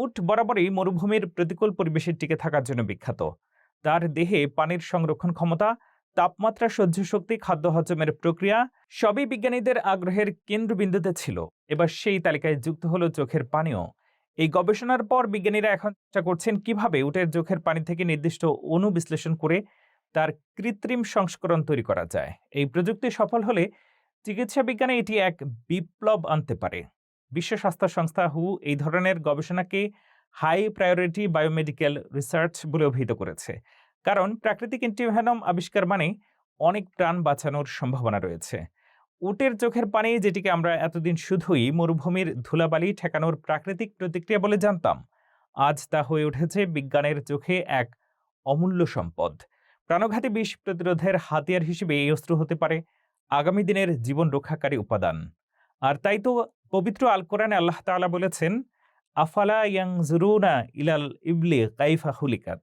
উট বরাবরই মরুভূমির প্রতিকূল পরিবেশে টিকে থাকার জন্য বিখ্যাত। তার দেহে পানির সংরক্ষণ ক্ষমতা, তাপমাত্রা সহ্য শক্তি খাদ্য হজমের প্রক্রিয়া, সবই বিজ্ঞানীদের আগ্রহের কেন্দ্রবিন্দুতে ছিল। এবার সেই তালিকায় যুক্ত হলো চোখের পানিও। এই গবেষণার পর বিজ্ঞানীরা এখন চেষ্টা করছেন কীভাবে উটের চোখের পানি থেকে নির্দিষ্ট অণু বিশ্লেষণ করে তার কৃত্রিম সংস্করণ তৈরি করা যায়। এই প্রযুক্তি সফল হলে চিকিৎসা বিজ্ঞানে এটি এক বিপ্লব আনতে পারে। বিশ্ব স্বাস্থ্য সংস্থা হু এই ধরনের গবেষণাকে হাই প্রায়োরিটি বায়োমেডিক্যাল রিসার্চ বলে অভিহিত করেছে। কারণ প্রাকৃতিক অ্যান্টিভেনম আবিষ্কার মানে অনেক প্রাণ বাঁচানোর সম্ভাবনা রয়েছে। উটের চোখের পানি যেটিকে আমরা এতদিন শুধুই মরুভূমির ধুলাবালি ঠেকানোর প্রাকৃতিক প্রতিক্রিয়া বলে জানতাম, আজ তা হয়ে উঠেছে বিজ্ঞানের চোখে এক অমূল্য সম্পদ। প্রাণঘাতী বিষ প্রতিরোধের হাতিয়ার হিসেবে এই অস্ত্র হতে পারে আগামী দিনের জীবন রক্ষাকারী উপাদান। আর তাই তো পবিত্র আল কোরআনে আল্লাহ তালা বলেছেন আফালা ইয়াং জুরুনা ইলাল ইবলি কাইফা হুলিকাত